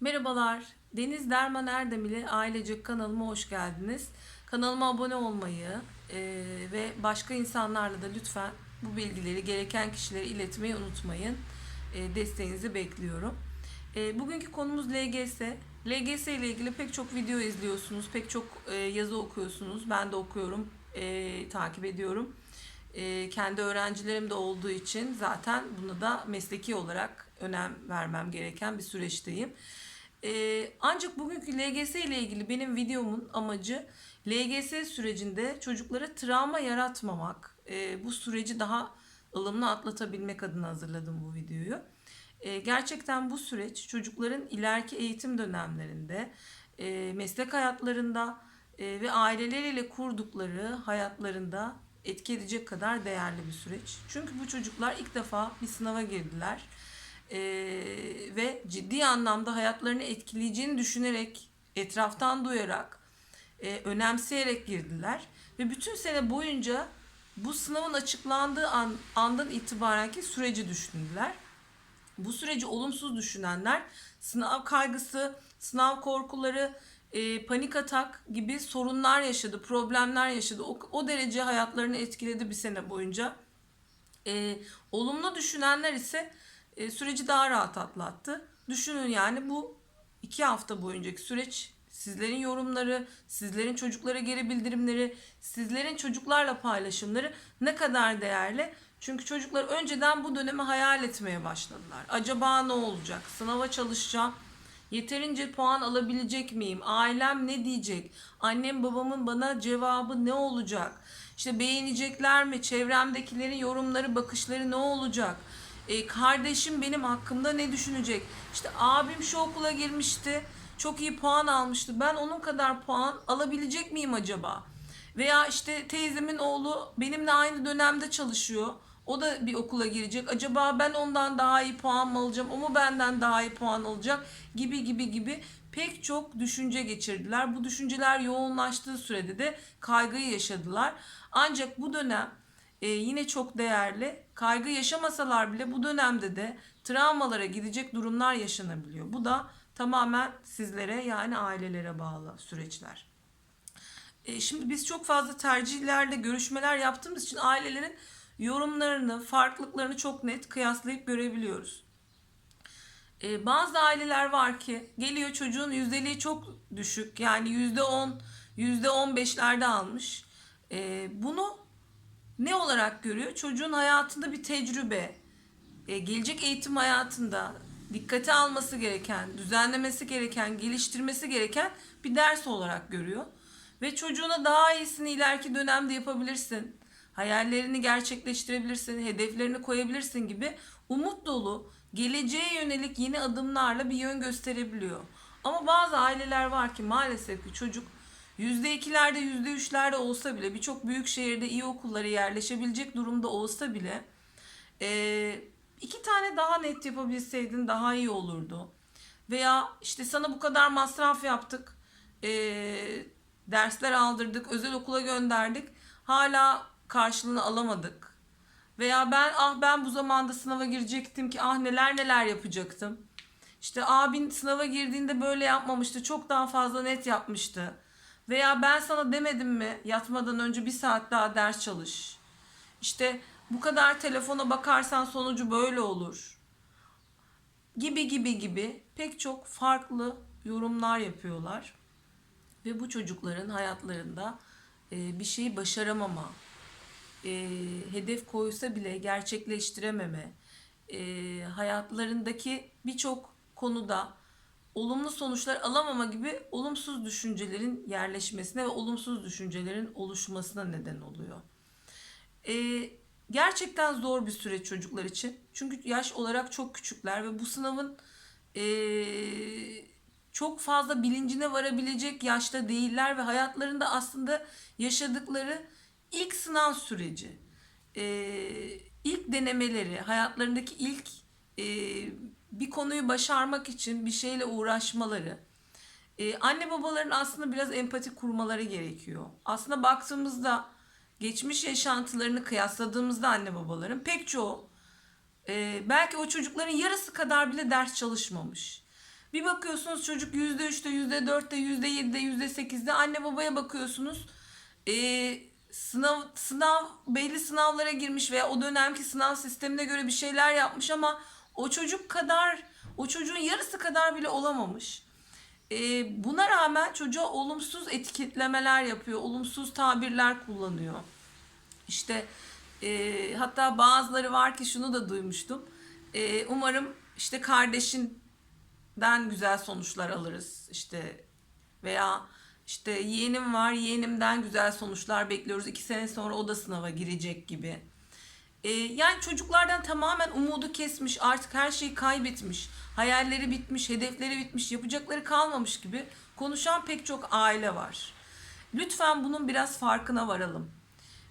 Merhabalar, Deniz Derman Erdem ile Ailecek kanalıma hoş geldiniz. Kanalıma abone olmayı e, ve başka insanlarla da lütfen bu bilgileri gereken kişilere iletmeyi unutmayın. E, desteğinizi bekliyorum. E, bugünkü konumuz LGS. LGS ile ilgili pek çok video izliyorsunuz, pek çok e, yazı okuyorsunuz. Ben de okuyorum, e, takip ediyorum. E, kendi öğrencilerim de olduğu için zaten bunu da mesleki olarak önem vermem gereken bir süreçteyim. Ee, ancak bugünkü LGS ile ilgili benim videomun amacı LGS sürecinde çocuklara travma yaratmamak, e, bu süreci daha ılımlı atlatabilmek adına hazırladım bu videoyu. E, gerçekten bu süreç çocukların ileriki eğitim dönemlerinde, e, meslek hayatlarında e, ve aileleriyle kurdukları hayatlarında etki edecek kadar değerli bir süreç. Çünkü bu çocuklar ilk defa bir sınava girdiler e, ve ciddi anlamda hayatlarını etkileyeceğini düşünerek, etraftan duyarak, e, önemseyerek girdiler. Ve bütün sene boyunca bu sınavın açıklandığı an, andan itibaren ki süreci düşündüler. Bu süreci olumsuz düşünenler sınav kaygısı, sınav korkuları, e, panik atak gibi sorunlar yaşadı, problemler yaşadı. O, o derece hayatlarını etkiledi bir sene boyunca. E, olumlu düşünenler ise e, süreci daha rahat atlattı. Düşünün yani bu iki hafta boyuncaki süreç sizlerin yorumları, sizlerin çocuklara geri bildirimleri, sizlerin çocuklarla paylaşımları ne kadar değerli. Çünkü çocuklar önceden bu dönemi hayal etmeye başladılar. Acaba ne olacak? Sınava çalışacağım. Yeterince puan alabilecek miyim? Ailem ne diyecek? Annem babamın bana cevabı ne olacak? İşte beğenecekler mi? Çevremdekilerin yorumları, bakışları ne olacak? E, kardeşim benim hakkımda ne düşünecek? İşte abim şu okula girmişti. Çok iyi puan almıştı. Ben onun kadar puan alabilecek miyim acaba? Veya işte teyzemin oğlu benimle aynı dönemde çalışıyor. O da bir okula girecek. Acaba ben ondan daha iyi puan mı alacağım? O mu benden daha iyi puan alacak? Gibi gibi gibi pek çok düşünce geçirdiler. Bu düşünceler yoğunlaştığı sürede de kaygıyı yaşadılar. Ancak bu dönem e, yine çok değerli. Kaygı yaşamasalar bile bu dönemde de travmalara gidecek durumlar yaşanabiliyor. Bu da tamamen sizlere yani ailelere bağlı süreçler. E, şimdi biz çok fazla tercihlerle görüşmeler yaptığımız için ailelerin yorumlarını, farklılıklarını çok net kıyaslayıp görebiliyoruz. E, bazı aileler var ki geliyor çocuğun yüzdeliği çok düşük yani yüzde on, yüzde on beşlerde almış. E, bunu ne olarak görüyor? Çocuğun hayatında bir tecrübe, e, gelecek eğitim hayatında dikkate alması gereken, düzenlemesi gereken, geliştirmesi gereken bir ders olarak görüyor. Ve çocuğuna daha iyisini ileriki dönemde yapabilirsin. Hayallerini gerçekleştirebilirsin, hedeflerini koyabilirsin gibi umut dolu, geleceğe yönelik yeni adımlarla bir yön gösterebiliyor. Ama bazı aileler var ki maalesef ki çocuk %2'lerde %3'lerde olsa bile birçok büyük şehirde iyi okullara yerleşebilecek durumda olsa bile e, iki tane daha net yapabilseydin daha iyi olurdu. Veya işte sana bu kadar masraf yaptık, e, dersler aldırdık, özel okula gönderdik, hala karşılığını alamadık. Veya ben ah ben bu zamanda sınava girecektim ki ah neler neler yapacaktım. İşte abin sınava girdiğinde böyle yapmamıştı, çok daha fazla net yapmıştı. Veya ben sana demedim mi yatmadan önce bir saat daha ders çalış. İşte bu kadar telefona bakarsan sonucu böyle olur. Gibi gibi gibi pek çok farklı yorumlar yapıyorlar. Ve bu çocukların hayatlarında e, bir şeyi başaramama, e, hedef koysa bile gerçekleştirememe, e, hayatlarındaki birçok konuda olumlu sonuçlar alamama gibi olumsuz düşüncelerin yerleşmesine ve olumsuz düşüncelerin oluşmasına neden oluyor. Ee, gerçekten zor bir süreç çocuklar için. Çünkü yaş olarak çok küçükler ve bu sınavın ee, çok fazla bilincine varabilecek yaşta değiller ve hayatlarında aslında yaşadıkları ilk sınav süreci, ee, ilk denemeleri, hayatlarındaki ilk ee, bir konuyu başarmak için bir şeyle uğraşmaları, ee, anne babaların aslında biraz empati kurmaları gerekiyor. Aslında baktığımızda geçmiş yaşantılarını kıyasladığımızda anne babaların pek çoğu e, belki o çocukların yarısı kadar bile ders çalışmamış. Bir bakıyorsunuz çocuk %3'te, %4'te, %7'de, %8'de. Anne babaya bakıyorsunuz. Ee, sınav sınav belli sınavlara girmiş veya o dönemki sınav sistemine göre bir şeyler yapmış ama o çocuk kadar o çocuğun yarısı kadar bile olamamış. Ee, buna rağmen çocuğa olumsuz etiketlemeler yapıyor, olumsuz tabirler kullanıyor. İşte e, hatta bazıları var ki şunu da duymuştum. E, umarım işte kardeşinden güzel sonuçlar alırız. İşte veya işte yeğenim var, yeğenimden güzel sonuçlar bekliyoruz. İki sene sonra o da sınava girecek gibi. E, yani çocuklardan tamamen umudu kesmiş, artık her şeyi kaybetmiş, hayalleri bitmiş, hedefleri bitmiş, yapacakları kalmamış gibi konuşan pek çok aile var. Lütfen bunun biraz farkına varalım.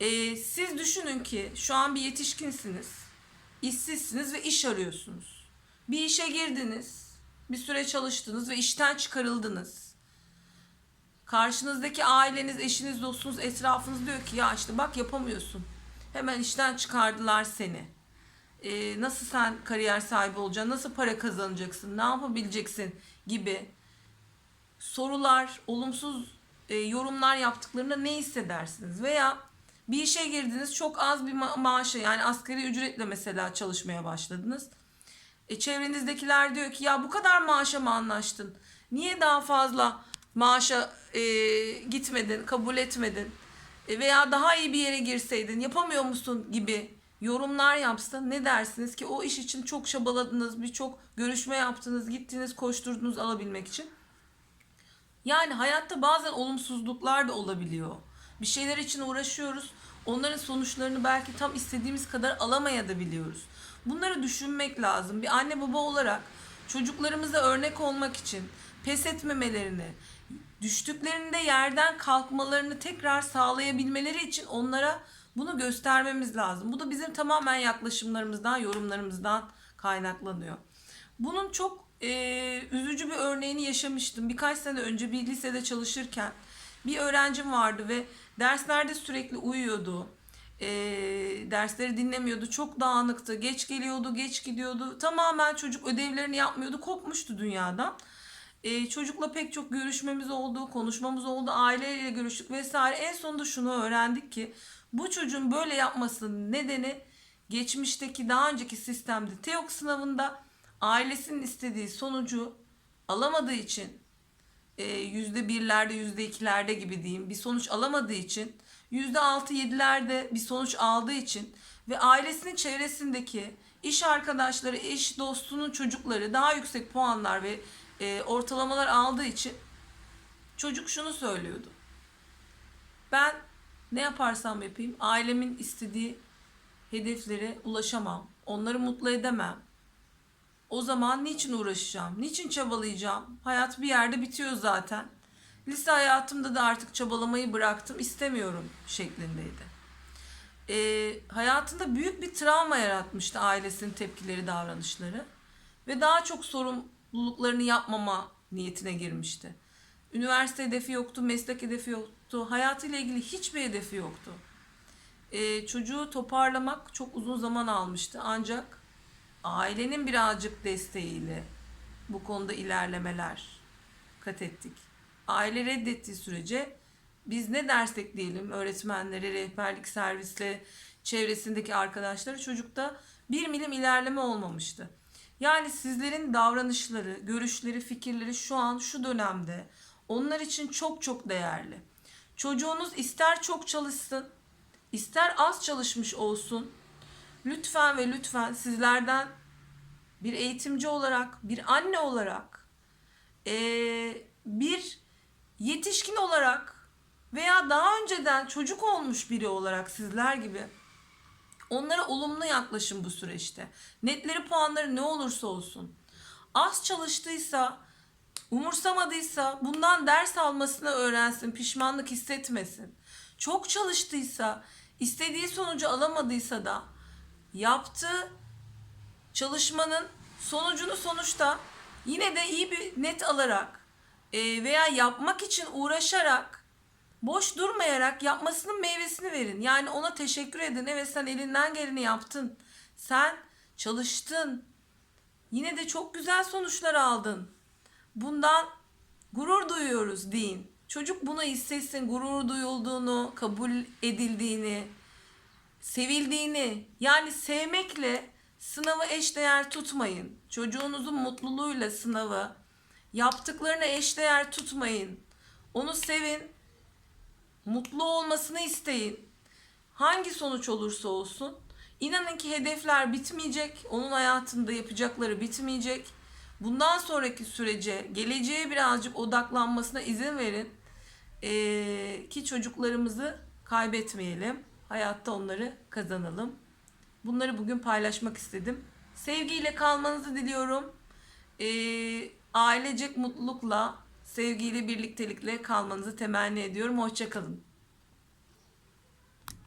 Ee, siz düşünün ki şu an bir yetişkinsiniz, işsizsiniz ve iş arıyorsunuz. Bir işe girdiniz, bir süre çalıştınız ve işten çıkarıldınız. Karşınızdaki aileniz, eşiniz, dostunuz, etrafınız diyor ki ya işte bak yapamıyorsun. Hemen işten çıkardılar seni. Ee, nasıl sen kariyer sahibi olacaksın, nasıl para kazanacaksın, ne yapabileceksin gibi sorular, olumsuz e, yorumlar yaptıklarında ne hissedersiniz? Veya bir işe girdiniz çok az bir ma- maaşa yani asgari ücretle mesela çalışmaya başladınız. E, çevrenizdekiler diyor ki ya bu kadar maaşa mı anlaştın? Niye daha fazla maaşa e, gitmedin, kabul etmedin? E, veya daha iyi bir yere girseydin yapamıyor musun gibi yorumlar yapsa ne dersiniz ki o iş için çok çabaladınız, birçok görüşme yaptınız, gittiniz, koşturdunuz alabilmek için. Yani hayatta bazen olumsuzluklar da olabiliyor. Bir şeyler için uğraşıyoruz. Onların sonuçlarını belki tam istediğimiz kadar alamaya da biliyoruz. Bunları düşünmek lazım. Bir anne baba olarak çocuklarımıza örnek olmak için pes etmemelerini, düştüklerinde yerden kalkmalarını tekrar sağlayabilmeleri için onlara bunu göstermemiz lazım. Bu da bizim tamamen yaklaşımlarımızdan, yorumlarımızdan kaynaklanıyor. Bunun çok e, üzücü bir örneğini yaşamıştım. Birkaç sene önce bir lisede çalışırken bir öğrencim vardı ve derslerde sürekli uyuyordu. E, dersleri dinlemiyordu. Çok dağınıktı. Geç geliyordu, geç gidiyordu. Tamamen çocuk ödevlerini yapmıyordu. Kopmuştu dünyadan. E, çocukla pek çok görüşmemiz oldu, konuşmamız oldu, aileyle görüştük vesaire. En sonunda şunu öğrendik ki bu çocuğun böyle yapmasının nedeni geçmişteki daha önceki sistemde TEOK sınavında ailesinin istediği sonucu alamadığı için e, yüzde birlerde yüzde ikilerde gibi diyeyim bir sonuç alamadığı için yüzde altı yedilerde bir sonuç aldığı için ve ailesinin çevresindeki iş arkadaşları, eş dostunun çocukları daha yüksek puanlar ve e, ortalamalar aldığı için çocuk şunu söylüyordu. Ben ne yaparsam yapayım ailemin istediği hedeflere ulaşamam. Onları mutlu edemem. O zaman niçin uğraşacağım? Niçin çabalayacağım? Hayat bir yerde bitiyor zaten. Lise hayatımda da artık çabalamayı bıraktım. istemiyorum şeklindeydi. Ee, hayatında büyük bir travma yaratmıştı ailesinin tepkileri, davranışları. Ve daha çok sorumluluklarını yapmama niyetine girmişti. Üniversite hedefi yoktu, meslek hedefi yoktu. Hayatıyla ilgili hiçbir hedefi yoktu. Ee, çocuğu toparlamak çok uzun zaman almıştı. Ancak ailenin birazcık desteğiyle bu konuda ilerlemeler kat ettik. Aile reddettiği sürece biz ne dersek diyelim öğretmenlere, rehberlik servisle, çevresindeki arkadaşları çocukta bir milim ilerleme olmamıştı. Yani sizlerin davranışları, görüşleri, fikirleri şu an şu dönemde onlar için çok çok değerli. Çocuğunuz ister çok çalışsın, ister az çalışmış olsun lütfen ve lütfen sizlerden bir eğitimci olarak, bir anne olarak, bir yetişkin olarak veya daha önceden çocuk olmuş biri olarak sizler gibi onlara olumlu yaklaşın bu süreçte. Netleri puanları ne olursa olsun. Az çalıştıysa, umursamadıysa bundan ders almasını öğrensin, pişmanlık hissetmesin. Çok çalıştıysa, istediği sonucu alamadıysa da yaptığı çalışmanın sonucunu sonuçta yine de iyi bir net alarak e, veya yapmak için uğraşarak boş durmayarak yapmasının meyvesini verin. Yani ona teşekkür edin. Evet sen elinden geleni yaptın. Sen çalıştın. Yine de çok güzel sonuçlar aldın. Bundan gurur duyuyoruz deyin. Çocuk bunu hissetsin, gurur duyulduğunu, kabul edildiğini, sevildiğini. Yani sevmekle sınavı eşdeğer tutmayın. Çocuğunuzun mutluluğuyla sınavı, yaptıklarını eşdeğer tutmayın. Onu sevin, mutlu olmasını isteyin. Hangi sonuç olursa olsun. İnanın ki hedefler bitmeyecek. Onun hayatında yapacakları bitmeyecek. Bundan sonraki sürece, geleceğe birazcık odaklanmasına izin verin. Ee, ki çocuklarımızı kaybetmeyelim. Hayatta onları kazanalım. Bunları bugün paylaşmak istedim. Sevgiyle kalmanızı diliyorum. Ee, ailecek mutlulukla, sevgiyle, birliktelikle kalmanızı temenni ediyorum. Hoşçakalın.